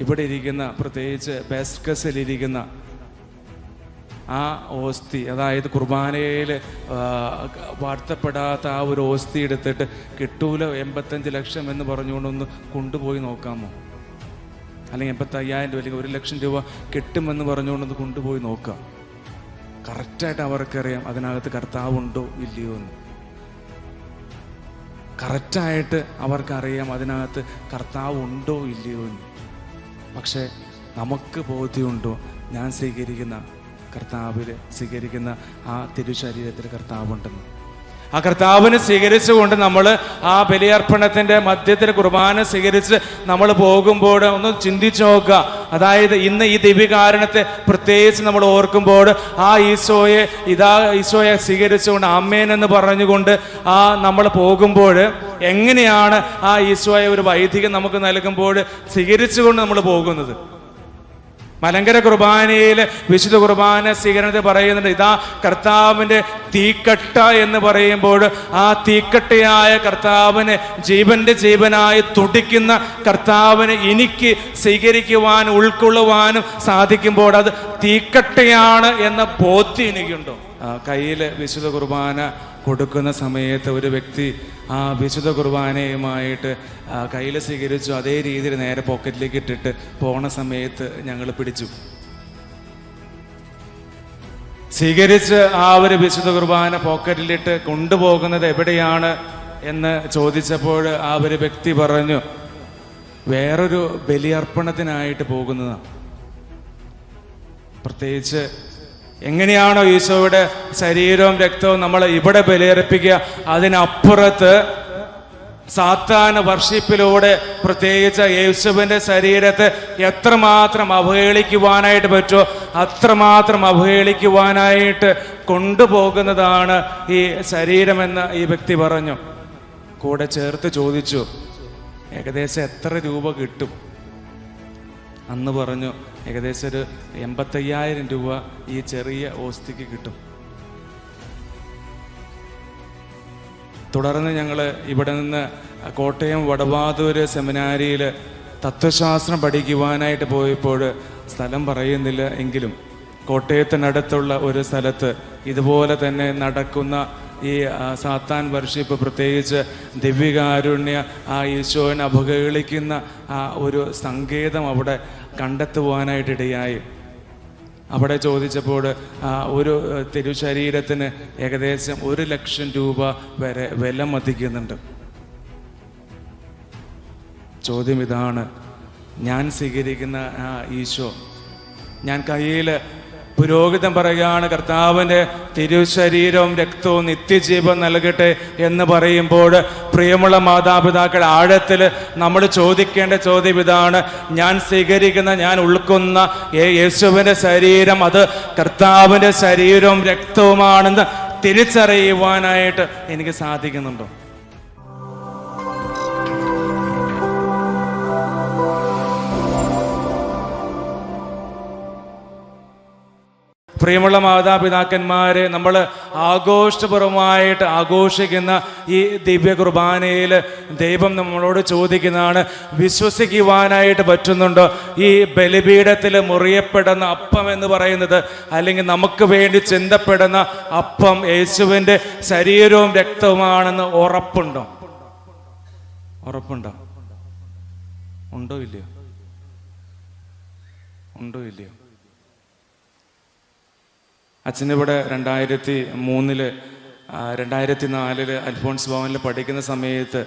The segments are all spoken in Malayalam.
ഇവിടെ ഇരിക്കുന്ന പ്രത്യേകിച്ച് ബെസ്കസിലിരിക്കുന്ന ആ ഓസ്തി അതായത് കുർബാനയിൽ വാർത്തപ്പെടാത്ത ആ ഒരു ഓസ്തി എടുത്തിട്ട് കിട്ടൂല എൺപത്തഞ്ച് ലക്ഷം എന്ന് പറഞ്ഞുകൊണ്ടൊന്ന് കൊണ്ടുപോയി നോക്കാമോ? അല്ലെങ്കിൽ എൺപത്തയ്യായിരം രൂപ അല്ലെങ്കിൽ ഒരു ലക്ഷം രൂപ കിട്ടുമെന്ന് പറഞ്ഞുകൊണ്ടൊന്ന് കൊണ്ടുപോയി നോക്കാം കറക്റ്റായിട്ട് അവർക്കറിയാം അതിനകത്ത് കർത്താവുണ്ടോ ഇല്ലയോ എന്ന്. കറക്റ്റായിട്ട് അവർക്കറിയാം അതിനകത്ത് കർത്താവ് ഉണ്ടോ ഇല്ലയോ എന്ന്. പക്ഷേ നമുക്ക് ബോധ്യമുണ്ടോ? ഞാൻ സ്വീകരിക്കുന്ന കർത്താവിൽ സ്വീകരിക്കുന്ന ആ തിരുശരീരത്തിൽ കർത്താവുണ്ടെന്ന്. ആ കർത്താവിനെ സ്വീകരിച്ചുകൊണ്ട് നമ്മൾ ആ ബലിയർപ്പണത്തിന്റെ മധ്യത്തിൽ കുർബാന സ്വീകരിച്ച് നമ്മൾ പോകുമ്പോൾ ഒന്ന് ചിന്തിച്ചു നോക്കുക. അതായത് ഇന്ന് ഈ ദിവ്യകാരണത്തെ പ്രത്യേകിച്ച് നമ്മൾ ഓർക്കുമ്പോൾ ആ ഈശോയെ ഇതാ ഈശോയെ സ്വീകരിച്ചുകൊണ്ട് അമ്മേൻ എന്ന് പറഞ്ഞുകൊണ്ട് ആ നമ്മൾ പോകുമ്പോൾ എങ്ങനെയാണ് ആ ഈശോയെ ഒരു വൈദികം നമുക്ക് നൽകുമ്പോൾ സ്വീകരിച്ചുകൊണ്ട് നമ്മൾ പോകുന്നത്? മലങ്കര കുർബാനയിൽ വിശുദ്ധ കുർബാന സ്വീകരണത്തിൽ പറയുന്നുണ്ട് ഇതാ കർത്താവിന്റെ തീക്കട്ട എന്ന് പറയുമ്പോൾ ആ തീക്കട്ടയായ കർത്താവിന് ജീവന്റെ ജീവനായി തുടിക്കുന്ന കർത്താവിന് എനിക്ക് സ്വീകരിക്കുവാനും ഉൾക്കൊള്ളുവാനും സാധിക്കുമ്പോൾ അത് തീക്കട്ടയാണ് എന്ന ബോധ്യം എനിക്കുണ്ടോ? കയ്യിൽ വിശുദ്ധ കുർബാന കൊടുക്കുന്ന സമയത്ത് ഒരു വ്യക്തി ആ വിശുദ്ധ കുർബാനയുമായിട്ട് കയ്യിൽ സ്വീകരിച്ചു അതേ രീതിയിൽ നേരെ പോക്കറ്റിലേക്ക് ഇട്ടിട്ട് പോണ സമയത്ത് ഞങ്ങൾ പിടിച്ചു. സ്വീകരിച്ച് ആ ഒരു വിശുദ്ധ കുർബാന പോക്കറ്റിലിട്ട് കൊണ്ടുപോകുന്നത് എവിടെയാണ് എന്ന് ചോദിച്ചപ്പോൾ ആ ഒരു വ്യക്തി പറഞ്ഞു വേറൊരു ബലിയർപ്പണത്തിനായിട്ട് പോകുന്നതാണ് പ്രത്യേകിച്ച് എങ്ങനെയാണോ ഈശോയുടെ ശരീരവും രക്തവും നമ്മൾ ഇവിടെ ബലിയർപ്പിക്കുക അതിനപ്പുറത്ത് സാത്താന വർഷിപ്പിലൂടെ പ്രത്യേകിച്ച് യേശുവിന്റെ ശരീരത്തെ എത്രമാത്രം അവഹേളിക്കുവാനായിട്ട് പറ്റുമോ അത്രമാത്രം അവഹേളിക്കുവാനായിട്ട് കൊണ്ടുപോകുന്നതാണ് ഈ ശരീരമെന്ന് ഈ വ്യക്തി പറഞ്ഞു. കൂടെ ചേർത്ത് ചോദിച്ചു ഏകദേശം എത്ര രൂപ കിട്ടും? അന്ന് പറഞ്ഞു ഏകദേശം ഒരു എൺപത്തയ്യായിരം രൂപ ഈ ചെറിയ ഓസ്തിക്ക് കിട്ടും. തുടർന്ന് ഞങ്ങൾ ഇവിടെ നിന്ന് കോട്ടയം വടവാതൂര് സെമിനാരിയിൽ തത്വശാസ്ത്രം പഠിക്കുവാനായിട്ട് പോയപ്പോൾ സ്ഥലം പറയുന്നില്ല എങ്കിലും കോട്ടയത്തിനടുത്തുള്ള ഒരു സ്ഥലത്ത് ഇതുപോലെ തന്നെ നടക്കുന്ന ഈ സാത്താൻ വർഷിപ്പ് പ്രത്യേകിച്ച് ദിവ്യകാരുണ്യ ആ ഈശോനെ അപകേളിക്കുന്ന ആ ഒരു സങ്കേതം അവിടെ കണ്ടെത്തുവാനായിട്ടിടയായി. അവിടെ ചോദിച്ചപ്പോൾ ഒരു തെരു തിരുശരീരത്തിന് ഏകദേശം ഒരു ലക്ഷം രൂപ വരെ വില മതിക്കുന്നുണ്ട് ചോദ്യം ഇതാണ് ഞാൻ സ്വീകരിക്കുന്ന ഈശോ ഞാൻ കയ്യിൽ പുരോഹിതം പറയുകയാണ് കർത്താവിന്റെ തിരുശരീരവും രക്തവും നിത്യജീവൻ നൽകട്ടെ എന്ന് പറയുമ്പോൾ പ്രിയമുള്ള മാതാപിതാക്കൾ ആഴത്തിൽ നമ്മൾ ചോദിക്കേണ്ട ചോദ്യം ഇതാണ്. ഞാൻ സ്വീകരിക്കുന്ന ഞാൻ ഉൾക്കുന്ന യേശുവിന്റെ ശരീരം അത് കർത്താവിന്റെ ശരീരവും രക്തവുമാണെന്ന് തിരിച്ചറിയുവാനായിട്ട് എനിക്ക് സാധിക്കുന്നുണ്ടോ? പ്രിയമുള്ള മാതാപിതാക്കന്മാരെ നമ്മൾ ആഘോഷപൂർവമായിട്ട് ആഘോഷിക്കുന്ന ഈ ദിവ്യ കുർബാനയിൽ ദൈവം നമ്മളോട് ചോദിക്കുന്നതാണ് വിശ്വസിക്കുവാനായിട്ട് പറ്റുന്നുണ്ടോ? ഈ ബലിപീഠത്തിൽ മുറിയപ്പെടുന്ന അപ്പം എന്ന് പറയുന്നത് അല്ലെങ്കിൽ നമുക്ക് വേണ്ടി ചിന്തപ്പെടുന്ന അപ്പം യേശുവിന്റെ ശരീരവും രക്തവുമാണെന്ന് ഉറപ്പുണ്ടോ? ഉറപ്പുണ്ടോ? ഉണ്ടോ ഇല്ലയോ? ഉണ്ടോ ഇല്ലയോ? അച്ഛനിവിടെ രണ്ടായിരത്തി മൂന്നിൽ രണ്ടായിരത്തി നാലിൽ അൽഫോൺസ് ഭവനിൽ പഠിക്കുന്ന സമയത്ത്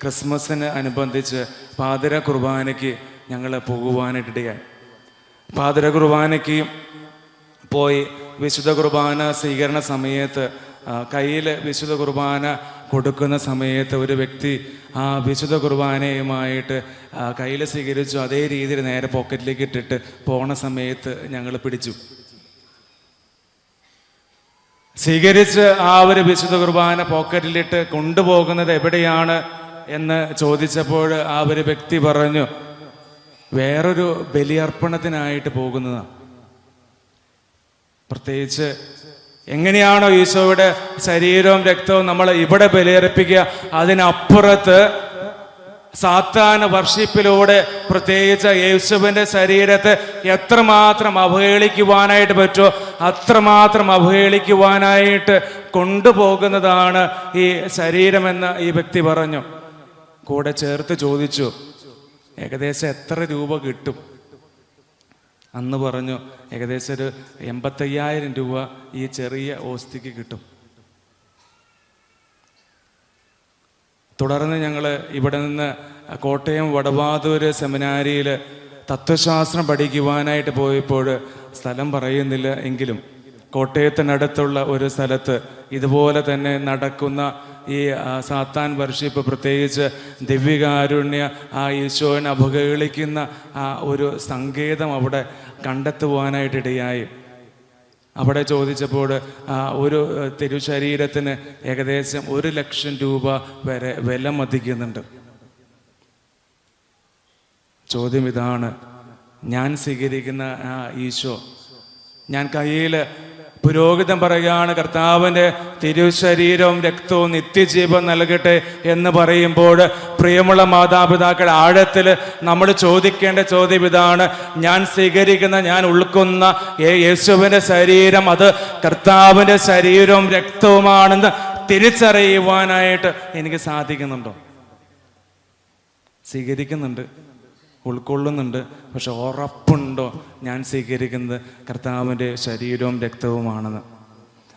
ക്രിസ്മസിന് അനുബന്ധിച്ച് പാതിര കുർബാനയ്ക്ക് ഞങ്ങൾ പോകുവാനായിട്ടിടയായി പാതിര കുർബാനയ്ക്ക് പോയി വിശുദ്ധ കുർബാന സ്വീകരണ സമയത്ത് കയ്യിൽ വിശുദ്ധ കുർബാന കൊടുക്കുന്ന സമയത്ത് ഒരു വ്യക്തി ആ വിശുദ്ധ കുർബാനയുമായിട്ട് കയ്യിൽ സ്വീകരിച്ചു അതേ രീതിയിൽ നേരെ പോക്കറ്റിലേക്ക് ഇട്ടിട്ട് പോണ സമയത്ത് ഞങ്ങൾ പിടിച്ചു. സ്വീകരിച്ച് ആ ഒരു വിശുദ്ധ കുർബാന പോക്കറ്റിലിട്ട് കൊണ്ടുപോകുന്നത് എവിടെയാണ് എന്ന് ചോദിച്ചപ്പോൾ ആ ഒരു വ്യക്തി പറഞ്ഞു വേറൊരു ബലിയർപ്പണത്തിനായിട്ട് പോകുന്നതാണ് പ്രത്യേകിച്ച് എങ്ങനെയാണോ ഈശോയുടെ ശരീരവും രക്തവും നമ്മൾ ഇവിടെ ബലിയർപ്പിക്കുക അതിനപ്പുറത്ത് സാത്താന വർഷിപ്പിലൂടെ പ്രത്യേകിച്ച് യേശുവിന്റെ ശരീരത്തെ എത്രമാത്രം അവഹേളിക്കുവാനായിട്ട് പറ്റുമോ അത്രമാത്രം അവഹേളിക്കുവാനായിട്ട് കൊണ്ടുപോകുന്നതാണ് ഈ ശരീരമെന്ന് ഈ വ്യക്തി പറഞ്ഞു. കൂടെ ചേർത്ത് ചോദിച്ചു ഏകദേശം എത്ര രൂപ കിട്ടും? അന്ന് പറഞ്ഞു ഏകദേശം ഒരു എൺപത്തയ്യായിരം രൂപ ഈ ചെറിയ ഓസ്തിക്ക് കിട്ടും. തുടർന്ന് ഞങ്ങൾ ഇവിടെ നിന്ന് കോട്ടയം വടവാതൂര് സെമിനാരിയിൽ തത്വശാസ്ത്രം പഠിക്കുവാനായിട്ട് പോയപ്പോൾ സ്ഥലം പറയുന്നില്ല എങ്കിലും കോട്ടയത്തിനടുത്തുള്ള ഒരു സ്ഥലത്ത് ഇതുപോലെ തന്നെ നടക്കുന്ന ഈ സാത്താൻ വർഷിപ്പ് പ്രത്യേകിച്ച് ദിവ്യകാരുണ്യ ആ ഈശോനെ അവഹേളിക്കുന്ന ആ ഒരു സങ്കേതം അവിടെ കണ്ടെത്തുവാനായിട്ടിടയായി. അവിടെ ചോദിച്ചപ്പോൾ ഒരു തിരുശരീരത്തിന് ഏകദേശം ഒരു ലക്ഷം രൂപ വരെ വില മതിക്കുന്നുണ്ട്. ചോദ്യം ഇതാണ് ഞാൻ സ്വീകരിക്കുന്ന ഈശോ ഞാൻ കയ്യിൽ പുരോഹിതം പറയുകയാണ് കർത്താവിന്റെ തിരുശരീരവും രക്തവും നിത്യജീവൻ നൽകട്ടെ എന്ന് പറയുമ്പോൾ പ്രിയമുള്ള മാതാപിതാക്കൾ ആഴത്തിൽ നമ്മൾ ചോദിക്കേണ്ട ചോദ്യം ഇതാണ്. ഞാൻ സ്വീകരിക്കുന്ന ഞാൻ ഉൾക്കുന്ന യേശുവിന്റെ ശരീരം അത് കർത്താവിന്റെ ശരീരവും രക്തവുമാണെന്ന് തിരിച്ചറിയുവാനായിട്ട് എനിക്ക് സാധിക്കുന്നുണ്ടോ? സ്വീകരിക്കുന്നുണ്ട്. ഉൾക്കൊള്ളുന്നുണ്ട്. പക്ഷെ ഉറപ്പുണ്ടോ? ഞാൻ സ്വീകരിക്കുന്നത് കർത്താവിന്റെ ശരീരവും രക്തവുമാണെന്ന്.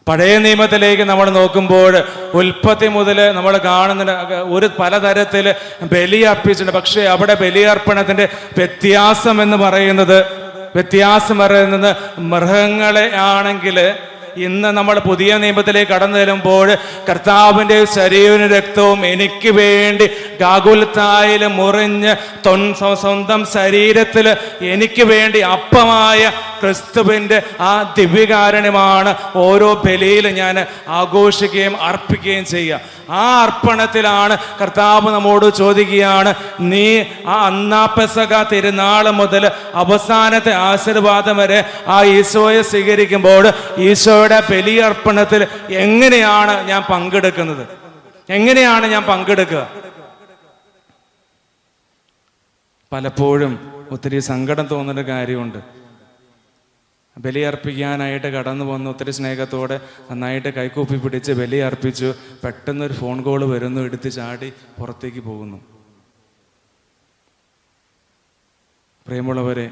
പഴയ നിയമത്തിലേക്ക് നമ്മൾ നോക്കുമ്പോൾ ഉൽപ്പത്തി മുതൽ നമ്മൾ കാണുന്നുണ്ട്. ഒരു പലതരത്തിൽ ബലിയർപ്പിച്ചിട്ടുണ്ട്. പക്ഷേ അവിടെ ബലിയർപ്പണത്തിന്റെ വ്യത്യാസം എന്ന് പറയുന്നത് വ്യത്യാസം പറയുന്നത് മൃഗങ്ങളെ ആണെങ്കിൽ ഇന്ന് നമ്മൾ പുതിയ നിയമത്തിലേക്ക് കടന്നു തരുമ്പോൾ കർത്താവിന്റെ ശരീരവും രക്തവും എനിക്ക് വേണ്ടി ഗാകുൽത്തായിൽ മുറിഞ്ഞ് സ്വന്തം ശരീരത്തിൽ എനിക്ക് വേണ്ടി അപ്പമായ ക്രിസ്തുവിന്റെ ആ ദിവ്യകാരണമാണ് ഓരോ ബലിയിൽ ഞാൻ ആഘോഷിക്കുകയും അർപ്പിക്കുകയും ചെയ്യുക. ആ അർപ്പണത്തിലാണ് കർത്താവ് നമ്മോട് ചോദിക്കുകയാണ് നീ ആ അന്നാപ്പസക തിരുനാൾ മുതൽ അവസാനത്തെ ആശീർവാദം വരെ ആ ഈശോയെ സ്വീകരിക്കുമ്പോൾ ഈശോയുടെ ബലിയർപ്പണത്തിൽ എങ്ങനെയാണ് ഞാൻ പങ്കെടുക്കുന്നത്? എങ്ങനെയാണ് ഞാൻ പങ്കെടുക്കുക? പലപ്പോഴും ഒത്തിരി സങ്കടം തോന്നുന്ന കാര്യമുണ്ട്. ബലിയർപ്പിക്കാനായിട്ട് കടന്നു വന്ന്. ഒത്തിരി സ്നേഹത്തോടെ നന്നായിട്ട് കൈകൂപ്പി പിടിച്ച് ബലിയർപ്പിച്ചു. പെട്ടെന്നൊരു ഫോൺ കോൾ വരുന്നു. എടുത്ത് ചാടി പുറത്തേക്ക് പോകുന്നു. പ്രിയമുള്ളവരെ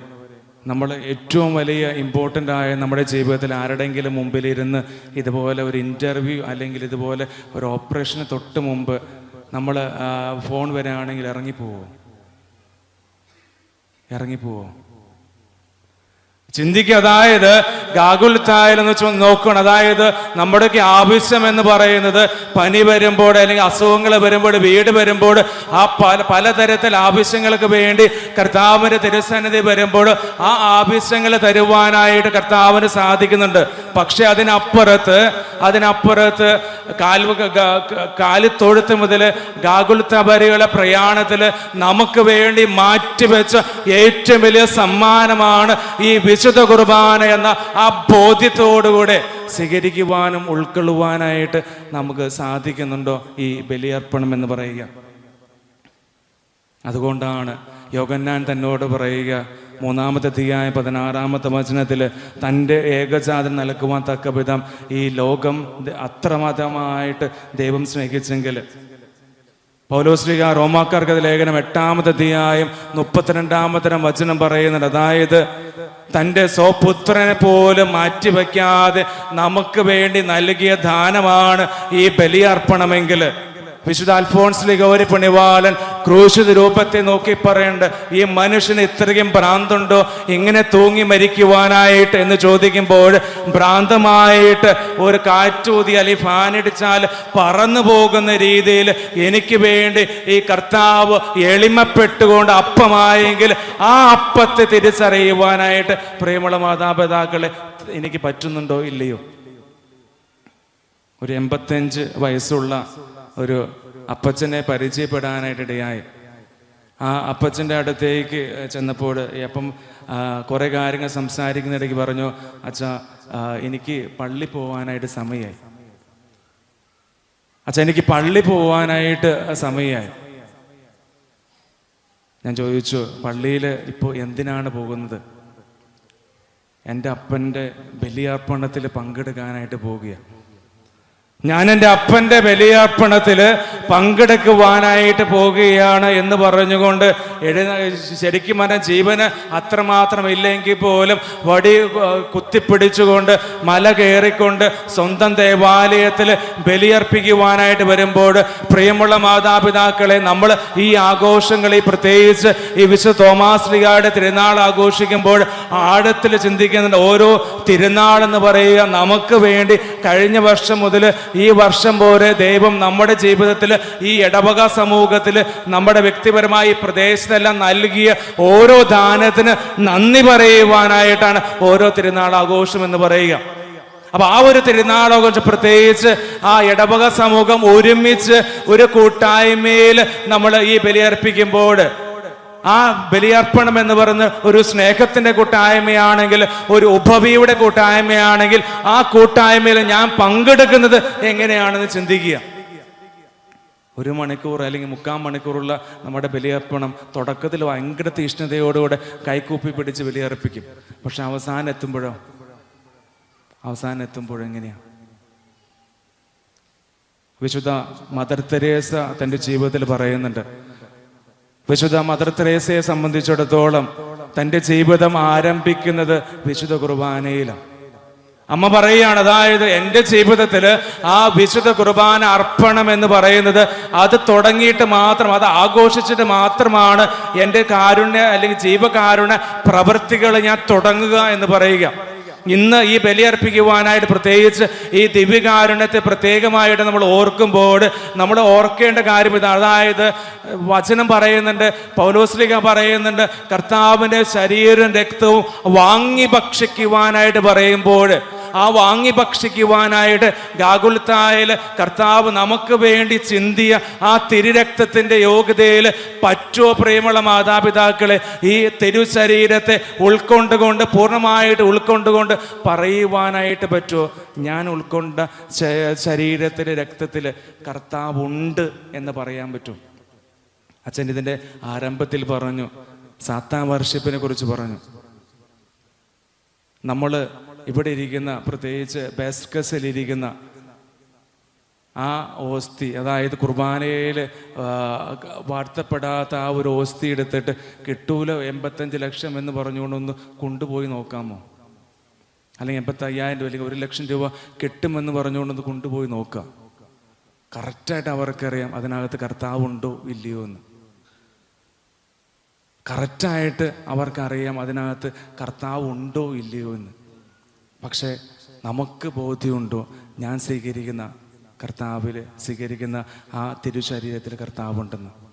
നമ്മൾ ഏറ്റവും വലിയ ഇമ്പോർട്ടന്റ് ആയ നമ്മുടെ ജീവിതത്തിൽ ആരുടെങ്കിലും മുമ്പിലിരുന്ന് ഇതുപോലെ ഒരു ഇന്റർവ്യൂ അല്ലെങ്കിൽ ഇതുപോലെ ഒരു ഓപ്പറേഷന് തൊട്ട് മുമ്പ് നമ്മൾ ഫോൺ വരികയാണെങ്കിൽ ഇറങ്ങിപ്പോവോ? ഇറങ്ങിപ്പോവോ? ചിന്തിക്കുക അതായത് ഗാകുൽത്തായിൽ എന്ന് വെച്ച് നോക്കണം അതായത് നമ്മുടെയൊക്കെ ആവശ്യം എന്ന് പറയുന്നത് പനി വരുമ്പോൾ അല്ലെങ്കിൽ അസുഖങ്ങൾ വരുമ്പോൾ വീട് വരുമ്പോൾ ആ പല പലതരത്തിൽ ആവശ്യങ്ങൾക്ക് വേണ്ടി കർത്താവിന്റെ തിരുസന്നിധി വരുമ്പോൾ ആ ആവശ്യങ്ങൾ തരുവാനായിട്ട് കർത്താവിന് സാധിക്കുന്നുണ്ട്. പക്ഷെ അതിനപ്പുറത്ത് അതിനപ്പുറത്ത് കാൽ കാലിത്തൊഴുത്ത് മുതൽ ഗാകുൽത്തബരികളെ പ്രയാണത്തിൽ നമുക്ക് വേണ്ടി മാറ്റിവെച്ച ഏറ്റവും വലിയ സമ്മാനമാണ് ഈ വിശുദ്ധ കുർബാന എന്ന ആ ബോധ്യത്തോടുകൂടെ സ്വീകരിക്കുവാനും ഉൾക്കൊള്ളുവാനായിട്ട് നമുക്ക് സാധിക്കുന്നുണ്ടോ ഈ ബലിയർപ്പണം എന്ന് പറയുക? അതുകൊണ്ടാണ് യോഗന്നാൻ തന്നോട് പറയുക മൂന്നാമത്തെ തീയായ പതിനാറാമത്തെ വചനത്തിൽ തന്റെ ഏകജാതം നൽകുവാൻ തക്ക വിധം ഈ ലോകം അത്രമതമായിട്ട് ദൈവം സ്നേഹിച്ചെങ്കിൽ പൗലോസ്ലിക റോമാക്കാർക്ക് ലേഖനം എട്ടാമത്തെ അധ്യായം മുപ്പത്തിരണ്ടാമത്തെ വചനം പറയുന്നുണ്ട്. അതായത് തന്റെ സ്വപുത്രനെ പോലും മാറ്റിവെക്കാതെ നമുക്ക് വേണ്ടി നൽകിയ ദാനമാണ് ഈ ബലിയർപ്പണമെങ്കിൽ. വിശുദ്ധ അൽഫോൺസ് ലിഗോരി പുണ്യവാലൻ ക്രൂശിത രൂപത്തെ നോക്കി പറയേണ്ട ഈ മനുഷ്യന് ഇത്രയും ഭ്രാന്തുണ്ടോ? ഇങ്ങനെ തൂങ്ങി മരിക്കുവാനായിട്ട്? എന്ന് ചോദിക്കുമ്പോൾ ഭ്രാന്തമായിട്ട് ഒരു കാറ്റൂതി അല്ലെങ്കിൽ ഫാനടിച്ചാൽ പറന്നു പോകുന്ന രീതിയിൽ എനിക്ക് വേണ്ടി ഈ കർത്താവ് എളിമപ്പെട്ടുകൊണ്ട് അപ്പമായെങ്കിൽ ആ അപ്പത്തെ തിരിച്ചറിയുവാനായിട്ട് പ്രിയമുള്ള മാതാപിതാക്കളെ എനിക്ക് പറ്റുന്നുണ്ടോ? ഇല്ലയോ? ഒരു എൺപത്തഞ്ച് വയസ്സുള്ള ഒരു അപ്പച്ചനെ പരിചയപ്പെടാനായിട്ട് ഇടയായി ആ അപ്പച്ചന്റെ അടുത്തേക്ക് ചെന്നപ്പോൾ അപ്പം കുറെ കാര്യങ്ങൾ സംസാരിക്കുന്നിടയ്ക്ക് പറഞ്ഞു അച്ഛ എനിക്ക് പള്ളി പോവാനായിട്ട് സമയമായി അച്ഛ എനിക്ക് പള്ളി പോവാനായിട്ട് സമയമായി ഞാൻ ചോദിച്ചു പള്ളിയിൽ ഇപ്പോൾ എന്തിനാണ് പോകുന്നത്? എന്റെ അപ്പന്റെ ബലിയർപ്പണത്തിൽ പങ്കെടുക്കാനായിട്ട് പോവുകയാണ് ഞാൻ എന്റെ അപ്പന്റെ ബലിയർപ്പണത്തിൽ പങ്കെടുക്കുവാനായിട്ട് പോകുകയാണ് എന്ന് പറഞ്ഞുകൊണ്ട് എഴുന്ന ശരിക്കും പറഞ്ഞ ജീവന് അത്രമാത്രം ഇല്ലെങ്കിൽ പോലും വടി കുത്തിപ്പിടിച്ചുകൊണ്ട് മല കയറിക്കൊണ്ട് സ്വന്തം ദേവാലയത്തിൽ ബലിയർപ്പിക്കുവാനായിട്ട് വരുമ്പോൾ പ്രിയമുള്ള മാതാപിതാക്കളെ നമ്മൾ ഈ ആഘോഷങ്ങളിൽ പ്രത്യേകിച്ച് ഈ വിശു തോമാശ്രീകാരുടെ തിരുനാൾ ആഘോഷിക്കുമ്പോൾ ആഴത്തിൽ ചിന്തിക്കുന്നുണ്ട്. ഓരോ തിരുനാൾ എന്ന് പറയുക നമുക്ക് വേണ്ടി കഴിഞ്ഞ വർഷം മുതൽ ഈ വർഷം പോലെ ദൈവം നമ്മുടെ ജീവിതത്തിൽ ഈ ഇടവക സമൂഹത്തിൽ നമ്മുടെ വ്യക്തിപരമായി പ്രദേശത്തെല്ലാം നൽകിയ ഓരോ ദാനത്തിന് നന്ദി പറയുവാനായിട്ടാണ് ഓരോ തിരുനാൾ ആഘോഷം എന്ന് പറയുക. അപ്പൊ ആ ഒരു തിരുനാളോകം പ്രത്യേകിച്ച് ആ ഇടവക സമൂഹം ഒരുമിച്ച് ഒരു കൂട്ടായ്മയിൽ നമ്മൾ ഈ ബലിയർപ്പിക്കുമ്പോൾ ആ ബലിയർപ്പണം എന്ന് പറയുന്ന ഒരു സ്നേഹത്തിന്റെ കൂട്ടായ്മയാണെങ്കിൽ ഒരു ഉപവിയുടെ കൂട്ടായ്മയാണെങ്കിൽ ആ കൂട്ടായ്മയിൽ ഞാൻ പങ്കെടുക്കുന്നത് എങ്ങനെയാണെന്ന് ചിന്തിക്കുക. ഒരു മണിക്കൂർ അല്ലെങ്കിൽ മുക്കാൽ മണിക്കൂറുള്ള നമ്മുടെ ബലിയർപ്പണം തുടക്കത്തിൽ ഭയങ്കര തീഷ്ണതയോടുകൂടെ കൈക്കൂപ്പി പിടിച്ച് ബലിയർപ്പിക്കും. പക്ഷെ അവസാനം എത്തുമ്പോഴോ? അവസാനം എത്തുമ്പോഴോ എങ്ങനെയാ? വിശുദ്ധ മദർ തെരേസ തന്റെ ജീവിതത്തിൽ പറയുന്നുണ്ട് വിശുദ്ധ മദർ തെരേസയെ സംബന്ധിച്ചിടത്തോളം തന്റെ ജീവിതം ആരംഭിക്കുന്നത് വിശുദ്ധ കുർബാനയിലാണ്. അമ്മ പറയുകയാണ് അതായത് എന്റെ ജീവിതത്തിൽ ആ വിശുദ്ധ കുർബാന അർപ്പണം എന്ന് പറയുന്നത് അത് തുടങ്ങിയിട്ട് മാത്രം അത് ആഘോഷിച്ചിട്ട് മാത്രമാണ് എന്റെ കാരുണ്യ അല്ലെങ്കിൽ ജീവകാരുണ്യ പ്രവൃത്തികൾ ഞാൻ തുടങ്ങുക എന്ന് പറയുക. ഇന്ന് ഈ ബലിയർപ്പിക്കുവാനായിട്ട് പ്രത്യേകിച്ച് ഈ ദിവ്യകാരുണ്യത്തെ പ്രത്യേകമായിട്ട് നമ്മൾ ഓർക്കുമ്പോൾ നമ്മൾ ഓർക്കേണ്ട കാര്യം ഇതാണ്. അതായത് വചനം പറയുന്നുണ്ട് പൗലോസ്ലിക പറയുന്നുണ്ട് കർത്താവിന്റെ ശരീരം രക്തവും വാങ്ങി ഭക്ഷിക്കുവാനായിട്ട് പറയുമ്പോൾ ആ വാങ്ങി ഭക്ഷിക്കുവാനായിട്ട് ഗാകുൽത്തായിൽ കർത്താവ് നമുക്ക് വേണ്ടി ചിന്തിയ ആ തിരുരക്തത്തിന്റെ യോഗ്യതയിൽ പറ്റോ പ്രിയമുള്ള മാതാപിതാക്കളെ ഈ തിരുശരീരത്തെ ഉൾക്കൊണ്ടുകൊണ്ട് പൂർണമായിട്ട് ഉൾക്കൊണ്ടുകൊണ്ട് പറയുവാനായിട്ട് പറ്റുമോ? ഞാൻ ഉൾക്കൊണ്ട ശരീരത്തിലെ രക്തത്തിൽ കർത്താവുണ്ട് എന്ന് പറയാൻ പറ്റും. അച്ഛൻ ഇതിന്റെ ആരംഭത്തിൽ പറഞ്ഞു സാത്താം വർഷിപ്പിനെ കുറിച്ച് പറഞ്ഞു. നമ്മൾ ഇവിടെ ഇരിക്കുന്ന പ്രത്യേകിച്ച് ബേസ്കസിലിരിക്കുന്ന ആ ഓസ്തി അതായത് കുർബാനയിൽ വാഴ്ത്തപ്പെടാത്ത ആ ഒരു ഓസ്തി എടുത്തിട്ട് കിട്ടൂല എൺപത്തഞ്ച് ലക്ഷം എന്ന് പറഞ്ഞുകൊണ്ടൊന്ന് കൊണ്ടുപോയി നോക്കാമോ? അല്ലെങ്കിൽ എൺപത്തി അയ്യായിരം രൂപ അല്ലെങ്കിൽ ഒരു ലക്ഷം രൂപ കിട്ടുമെന്ന് പറഞ്ഞുകൊണ്ടൊന്ന് കൊണ്ടുപോയി നോക്കാം. കറക്റ്റായിട്ട് അവർക്കറിയാം അതിനകത്ത് കർത്താവുണ്ടോ ഇല്ലയോ എന്ന്. കറക്റ്റായിട്ട് അവർക്കറിയാം അതിനകത്ത് കർത്താവ് ഉണ്ടോ ഇല്ലയോ എന്ന്. പക്ഷേ നമുക്ക് ബോധ്യമുണ്ടോ? ഞാൻ സ്വീകരിക്കുന്ന കർത്താവിൽ സ്വീകരിക്കുന്ന ആ തിരുശരീരത്തിൽ കർത്താവുണ്ടെന്ന്.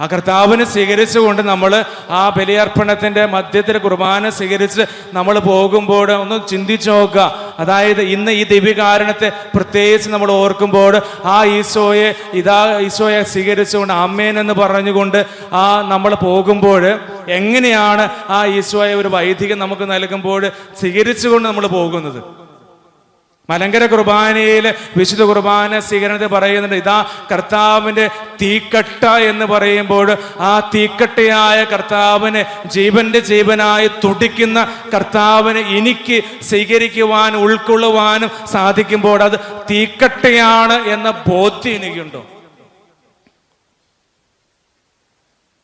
ആ കർത്താവിനെ സ്വീകരിച്ചുകൊണ്ട് നമ്മൾ ആ ബലിയർപ്പണത്തിന്റെ മധ്യത്തിൽ കുർബാന സ്വീകരിച്ച് നമ്മൾ പോകുമ്പോൾ ഒന്ന് ചിന്തിച്ചു നോക്കുക. അതായത് ഇന്ന് ഈ ദിവ്യകാരണത്തെ പ്രത്യേകിച്ച് നമ്മൾ ഓർക്കുമ്പോൾ ആ ഈശോയെ ഇതാ ഈശോയെ സ്വീകരിച്ചുകൊണ്ട് അമ്മേൻ എന്ന് പറഞ്ഞുകൊണ്ട് ആ നമ്മൾ പോകുമ്പോൾ എങ്ങനെയാണ് ആ ഈശോയെ ഒരു വൈദികം നമുക്ക് നൽകുമ്പോൾ സ്വീകരിച്ചുകൊണ്ട് നമ്മൾ പോകുന്നത്? മലങ്കര കുർബാനയിൽ വിശുദ്ധ കുർബാന സ്വീകരണത്തിൽ പറയുന്നുണ്ട് ഇതാ കർത്താവിന്റെ തീക്കട്ട എന്ന് പറയുമ്പോൾ ആ തീക്കട്ടയായ കർത്താവിന് ജീവന്റെ ജീവനായി തുടിക്കുന്ന കർത്താവിന് എനിക്ക് സ്വീകരിക്കുവാനും ഉൾക്കൊള്ളുവാനും സാധിക്കുമ്പോൾ അത് തീക്കട്ടയാണ് എന്ന ബോധ്യം എനിക്കുണ്ടോ?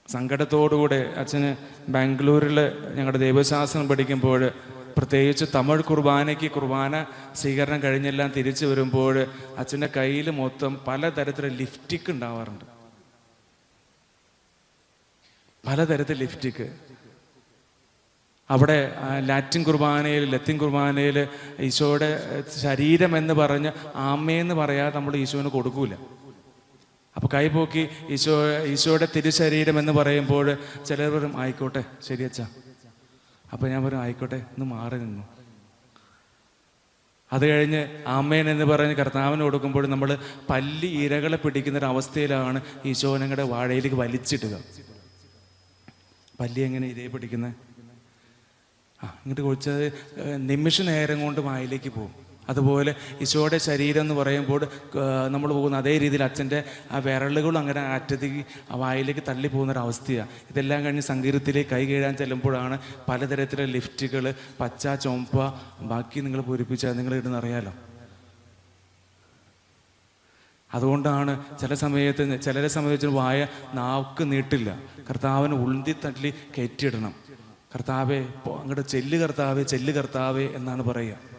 സങ്കടത്തോടുകൂടെ അച്ഛന് ബാംഗ്ലൂരിൽ ഞങ്ങളുടെ ദൈവശാസ്ത്രം പഠിക്കുമ്പോൾ പ്രത്യേകിച്ച് തമിഴ് കുർബാനയ്ക്ക് കുർബാന സ്വീകരണം കഴിഞ്ഞെല്ലാം തിരിച്ചു വരുമ്പോൾ അച്ഛന്റെ കയ്യിൽ മൊത്തം പലതരത്തിലുള്ള ലിഫ്റ്റിക്ക് ഉണ്ടാവാറുണ്ട്. പലതരത്തിൽ ലിഫ്റ്റിക്ക് അവിടെ ലാറ്റിൻ കുർബാനയിൽ ലത്തിൻ കുർബാനയിൽ ഈശോയുടെ ശരീരം എന്ന് പറഞ്ഞ് ആമയെന്ന് പറയാതെ നമ്മൾ ഈശോന് കൊടുക്കൂല. അപ്പൊ കൈപോക്കി ഈശോ ഈശോയുടെ തിരുശരീരം എന്ന് പറയുമ്പോൾ ചിലർ പറയും ആയിക്കോട്ടെ ശരി അച്ഛാ അപ്പൊ ഞാൻ പറഞ്ഞു ആയിക്കോട്ടെ ഒന്ന് മാറി നിന്നു. അത് കഴിഞ്ഞ് അമ്മേൻ എന്ന് പറഞ്ഞ് കർത്താവിന് കൊടുക്കുമ്പോൾ നമ്മൾ പല്ലി ഇരകളെ പിടിക്കുന്ന ഒരു അവസ്ഥയിലാണ് ഈശോ വാഴയിലേക്ക് വലിച്ചിടുക. പല്ലി എങ്ങനെ ഇരയെ പിടിക്കുന്നത് ആ ഇങ്ങോട്ട് കുഴിച്ചത് നിമിഷ നേരം കൊണ്ട് വായിലേക്ക് പോകും. അതുപോലെ ഈശോയുടെ ശരീരം എന്ന് പറയുമ്പോൾ നമ്മൾ പോകുന്ന അതേ രീതിയിൽ അച്ഛന്റെ ആ വിരലുകളും അങ്ങനെ അറ്റത്തേക്ക് വായിലേക്ക് തള്ളി പോകുന്ന ഒരു അവസ്ഥയാണ് ഇതെല്ലാം കഴിഞ്ഞ് സങ്കീർത്തിലേക്ക് കൈ കീഴാൻ ചെല്ലുമ്പോഴാണ് പലതരത്തിലുള്ള ലിഫ്റ്റുകൾ പച്ച ചുമപ്പ ബാക്കി നിങ്ങൾ പൂരിപ്പിച്ചാൽ നിങ്ങൾ ഇടുന്ന അറിയാലോ? അതുകൊണ്ടാണ് ചില സമയത്ത് ചിലരെ സംബന്ധിച്ച് വായ നാക്ക് നീട്ടില്ല. കർത്താവിന് ഉന്തി തള്ളി കയറ്റിയിടണം. കർത്താവെ അങ്ങോട്ട് ചെല്ല് കർത്താവേ ചെല്ല് കർത്താവേ എന്നാണ് പറയുക.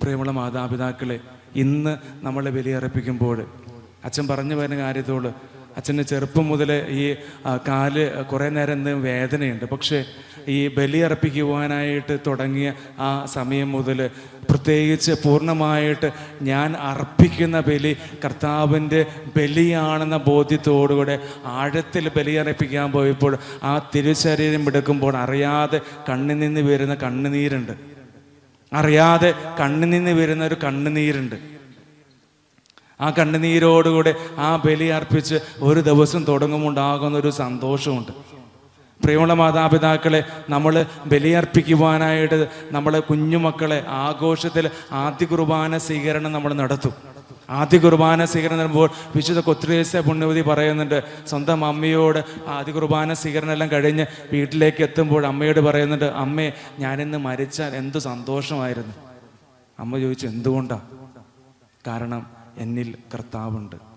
പ്രിയമുള്ള മാതാപിതാക്കളെ ഇന്ന് നമ്മളെ ബലിയർപ്പിക്കുമ്പോൾ അച്ഛൻ പറഞ്ഞു വരുന്ന കാര്യത്തോട് അച്ഛന് ചെറുപ്പം മുതൽ ഈ കാൽ കുറേ നേരം എന്തെങ്കിലും വേദനയുണ്ട്. പക്ഷേ ഈ ബലിയർപ്പിക്കുവാനായിട്ട് തുടങ്ങിയ ആ സമയം മുതൽ പ്രത്യേകിച്ച് പൂർണമായിട്ട് ഞാൻ അർപ്പിക്കുന്ന ബലി കർത്താവിന്റെ ബലിയാണെന്ന ബോധ്യത്തോടുകൂടെ ആഴത്തിൽ ബലിയർപ്പിക്കാൻ പോയപ്പോൾ ആ തിരുശരീരം എടുക്കുമ്പോൾ അറിയാതെ കണ്ണിൽ നിന്ന് വരുന്ന കണ്ണുനീരുണ്ട്. അറിയാതെ കണ്ണിൽ നിന്ന് വരുന്ന ഒരു കണ്ണുനീരുണ്ട്. ആ കണ്ണുനീരോടുകൂടെ ആ ബലി അർപ്പിച്ച് ഒരു ദിവസം തുടങ്ങുമുണ്ടാകുന്ന ഒരു സന്തോഷമുണ്ട്. പ്രിയമുള്ള മാതാപിതാക്കളെ നമ്മൾ ബലിയർപ്പിക്കുവാനായിട്ട് നമ്മളെ കുഞ്ഞുമക്കളെ ആഘോഷത്തിൽ ആദ്യ കുർബാന സ്വീകരണം നമ്മൾ നടത്തും. ആദ്യ കുർബാന സ്വീകരണം നൽകുമ്പോൾ വിശുദ്ധ കൊത്രീസ പുണ്യവതി പറയുന്നുണ്ട് സ്വന്തം അമ്മയോട് ആദ്യ കുർബാന സ്വീകരണം എല്ലാം കഴിഞ്ഞ് വീട്ടിലേക്ക് എത്തുമ്പോൾ അമ്മയോട് പറയുന്നുണ്ട് അമ്മേ ഞാനിന്ന് മരിച്ചാൽ എന്ത് സന്തോഷമായിരുന്നു. അമ്മ ചോദിച്ചു എന്തുകൊണ്ടാണ് കാരണം എന്നിൽ കർത്താവുണ്ട്.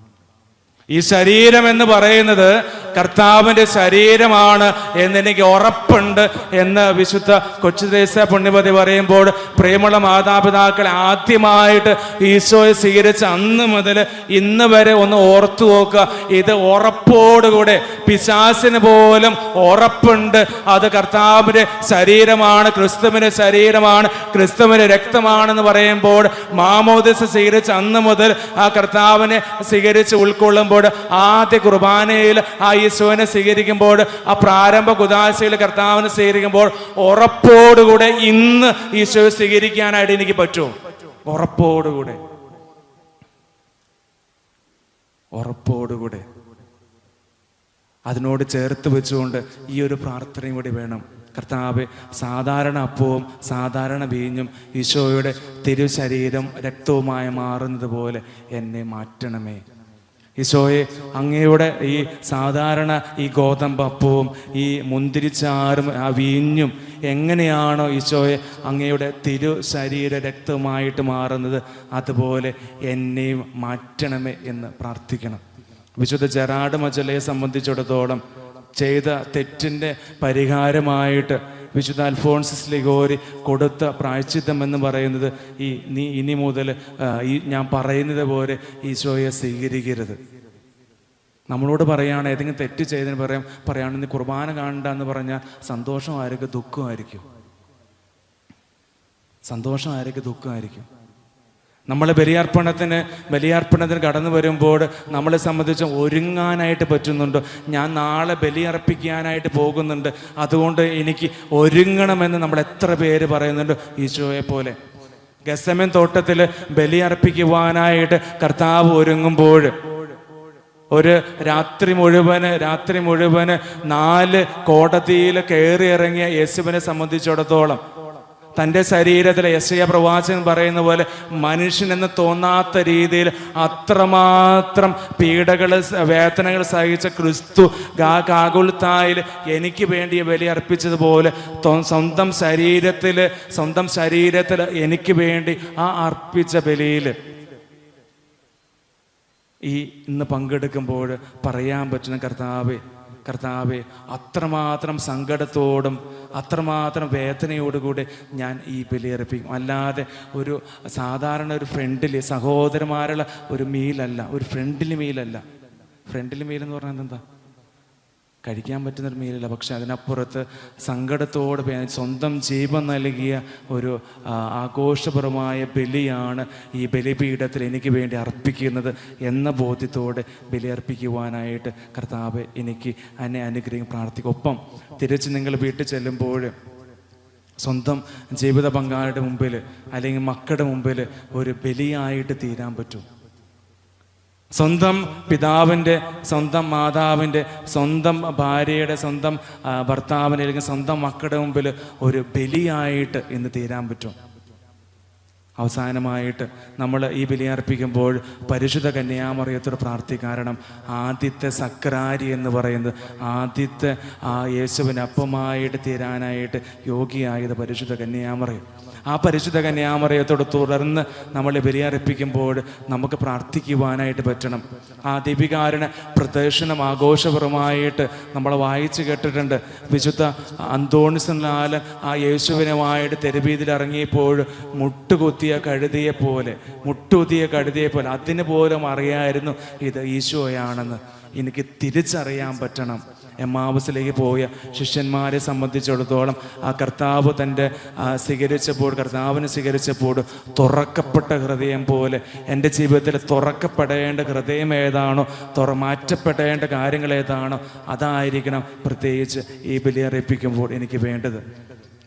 ഈ ശരീരം എന്ന് പറയുന്നത് കർത്താവിന്റെ ശരീരമാണ് എന്ന് എനിക്ക് ഉറപ്പുണ്ട് എന്ന് വിശുദ്ധ കൊച്ചുദേശ പുണ്യപതി പറയുമ്പോൾ പ്രിയമുള്ള മാതാപിതാക്കൾ ആദ്യമായിട്ട് ഈശോയെ സ്വീകരിച്ച അന്ന് മുതൽ ഇന്ന് വരെ ഒന്ന് ഓർത്തു നോക്കുക. ഇത് ഉറപ്പോടുകൂടെ പിശാസിന് പോലും ഉറപ്പുണ്ട്. അത് കർത്താവിന്റെ ശരീരമാണ് ക്രിസ്തുവിന്റെ ശരീരമാണ് ക്രിസ്തുവിന്റെ രക്തമാണെന്ന് പറയുമ്പോൾ മാമോദിസ സ്വീകരിച്ച അന്ന് മുതൽ ആ കർത്താവിനെ സ്വീകരിച്ച് ഉൾക്കൊള്ളുമ്പോൾ ആദ്യ കുർബാനയിൽ ആ യേശുവിനെ സ്വീകരിക്കുമ്പോൾ ആ പ്രാരംഭ കുദാശയിൽ കർത്താവിനെ സ്വീകരിക്കുമ്പോൾ ഉറപ്പോടുകൂടെ ഇന്ന് ഈശോയെ സ്വീകരിക്കാനായിട്ട് എനിക്ക് പറ്റുമോ ഉറപ്പോടുകൂടെ. ഉറപ്പോടുകൂടെ. അതിനോട് ചേർത്ത് വെച്ചുകൊണ്ട് ഈ ഒരു പ്രാർത്ഥനയും കൂടി വേണം. കർത്താവ് സാധാരണ അപ്പവും സാധാരണ വീഞ്ഞും ഈശോയുടെ തിരുശരീരം രക്തവുമായി മാറുന്നത് പോലെ എന്നെ മാറ്റണമേ. ഈശോയെ അങ്ങയുടെ ഈ സാധാരണ ഈ ഗോതമ്പപ്പവും ഈ മുന്തിരിച്ചാറും ആ വീഞ്ഞും എങ്ങനെയാണോ ഈശോയെ അങ്ങയുടെ തിരു ശരീര രക്തമായിട്ട് മാറുന്നത് അതുപോലെ എന്നെയും മാറ്റണമേ എന്ന് പ്രാർത്ഥിക്കണം. വിശുദ്ധ ജെറാഡ് മജലയെ സംബന്ധിച്ചിടത്തോളം ചെയ്ത തെറ്റിന്റെ പരിഹാരമായിട്ട് വിശുദ്ധ അൽഫോൺസിസ് ലിഗോരി കൊടുത്ത പ്രായച്ചിത്തം എന്ന് പറയുന്നത് ഈ നീ ഇനി മുതൽ ഈ ഞാൻ പറയുന്നത് പോലെ ഈശോയെ സ്വീകരിക്കരുത്. നമ്മളോട് പറയുകയാണ് ഏതെങ്കിലും തെറ്റ് ചെയ്തതിന് പറയാം പറയുകയാണ് നീ കുർബാന കാണണ്ട എന്ന് പറഞ്ഞാൽ സന്തോഷമായിരിക്കും ദുഃഖമായിരിക്കും സന്തോഷമായിരിക്കും ദുഃഖമായിരിക്കും നമ്മൾ ബലിയാർപ്പണത്തിന് ബലിയാർപ്പണത്തിന് കടന്നു വരുമ്പോൾ നമ്മളെ സംബന്ധിച്ച് ഒരുങ്ങാനായിട്ട് പറ്റുന്നുണ്ട്. ഞാൻ നാളെ ബലിയർപ്പിക്കാനായിട്ട് പോകുന്നുണ്ട്. അതുകൊണ്ട് എനിക്ക് ഒരുങ്ങണമെന്ന് നമ്മൾ എത്ര പേര് പറയുന്നുണ്ട്? ഈശോയെ പോലെ. ഗസമൻ തോട്ടത്തിൽ ബലിയർപ്പിക്കുവാനായിട്ട് കർത്താവ് ഒരുങ്ങുമ്പോൾ ഒരു രാത്രി മുഴുവൻ രാത്രി മുഴുവൻ നാല് കോടതിയിൽ കയറി ഇറങ്ങിയ യേശുവിനെ സംബന്ധിച്ചിടത്തോളം തന്റെ ശരീരത്തിൽ യശയ പ്രവാചകൻ പറയുന്ന പോലെ മനുഷ്യനെന്ന് തോന്നാത്ത രീതിയിൽ അത്രമാത്രം പീഡകൾ വേദനകൾ സഹിച്ച ക്രിസ്തു കാകുൽത്തായിൽ എനിക്ക് വേണ്ടി ബലി അർപ്പിച്ചതുപോലെ സ്വന്തം ശരീരത്തിൽ സ്വന്തം ശരീരത്തിൽ എനിക്ക് വേണ്ടി ആ അർപ്പിച്ച ബലിയിൽ ഈ ഇന്ന് പങ്കെടുക്കുമ്പോൾ പറയാൻ പറ്റുന്ന കർത്താവെ കർത്താവെ അത്രമാത്രം സങ്കടത്തോടും അത്രമാത്രം വേദനയോടുകൂടി ഞാൻ ഈ ബലിയർപ്പിക്കും അല്ലാതെ ഒരു സാധാരണ ഒരു ഫ്രണ്ടിലി സഹോദരന്മാരുള്ള ഒരു മീലല്ല ഒരു ഫ്രണ്ടിലി മീലല്ല ഫ്രണ്ടിലി മീൽ എന്ന് പറഞ്ഞാൽ എന്താ കഴിക്കാൻ പറ്റുന്ന ഒരു മീലല്ല. പക്ഷെ അതിനപ്പുറത്ത് സങ്കടത്തോട് സ്വന്തം ജീവൻ നൽകിയ ഒരു ആഘോഷപരമായ ബലിയാണ് ഈ ബലിപീഠത്തിൽ എനിക്ക് വേണ്ടി അർപ്പിക്കുന്നത് എന്ന ബോധ്യത്തോടെ ബലിയർപ്പിക്കുവാനായിട്ട് കർത്താവ് എനിക്ക് എന്നെ അനുഗ്രഹം പ്രാർത്ഥിക്കും. ഒപ്പം തിരിച്ച് നിങ്ങൾ വീട്ടിൽ ചെല്ലുമ്പോൾ സ്വന്തം ജീവിത പങ്കാളിയുടെ മുമ്പിൽ അല്ലെങ്കിൽ മക്കളുടെ മുമ്പിൽ ഒരു ബലിയായിട്ട് തീരാൻ പറ്റും. സ്വന്തം പിതാവിന്റെ സ്വന്തം മാതാവിന്റെ സ്വന്തം ഭാര്യയുടെ സ്വന്തം ഭർത്താവിന്റെ അല്ലെങ്കിൽ സ്വന്തം മക്കളുടെ മുമ്പിൽ ഒരു ബലിയായിട്ട് ഇന്ന് തീരാൻ പറ്റും. അവസാനമായിട്ട് നമ്മൾ ഈ ബലി അർപ്പിക്കുമ്പോൾ പരിശുദ്ധ കന്യാമറിയത്തോട് പ്രാർത്ഥി കാരണം ആദ്യത്തെ സക്രാരി എന്ന് പറയുന്നത് ആദ്യത്തെ ആ യേശുവിനപ്പമായിട്ട് തീരാനായിട്ട് യോഗിയായത് പരിശുദ്ധ കന്യാമറിയം. ആ പരിശുദ്ധ കന്യാമറിയത്തോട് തുടർന്ന് നമ്മൾ ബലിയർപ്പിക്കുമ്പോൾ നമുക്ക് പ്രാർത്ഥിക്കുവാനായിട്ട് പറ്റണം. ആ ദീപികാരണ പ്രദർശനം ആഘോഷപരമായിട്ട് നമ്മൾ വായിച്ചു കേട്ടിട്ടുണ്ട്. വിശുദ്ധ അന്തോണിസനാലൻ ആ യേശുവിനുമായിട്ട് തെരുവീതിൽ ഇറങ്ങിയപ്പോൾ മുട്ടുകുത്തിയ കഴുതിയെ പോലെ മുട്ടുകുത്തിയ കഴുതിയെ പോലെ അതിന് പോലും അറിയായിരുന്നു ഇത് ഈശോയാണെന്ന്. എനിക്ക് തിരിച്ചറിയാൻ പറ്റണം. എമ്മാവസിലേക്ക് പോയ ശിഷ്യന്മാരെ സംബന്ധിച്ചിടത്തോളം ആ കർത്താവ് തന്റെ സ്വീകരിച്ചപ്പോൾ കർത്താവിനെ സ്വീകരിച്ചപ്പോൾ തുറക്കപ്പെട്ട ഹൃദയം പോലെ എന്റെ ജീവിതത്തിൽ തുറക്കപ്പെടേണ്ട ഹൃദയം ഏതാണോ തുറ മാറ്റപ്പെടേണ്ട കാര്യങ്ങൾ ഏതാണോ അതായിരിക്കണം പ്രത്യേകിച്ച് ഈ ബലിയർപ്പിക്കുമ്പോൾ എനിക്ക് വേണ്ടത്.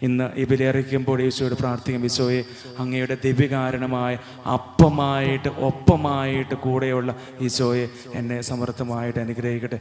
ഇന്ന് ഈ ബലിയറിക്കുമ്പോൾ യേശുവോട് പ്രാർത്ഥിക്കും ഈശോയെ അങ്ങയുടെ ദിവ്യകാരണമായ അപ്പമായിട്ട് ഒപ്പമായിട്ട് കൂടെയുള്ള ഈശോയെ എന്നെ സമർത്ഥമായിട്ട് അനുഗ്രഹിക്കട്ടെ.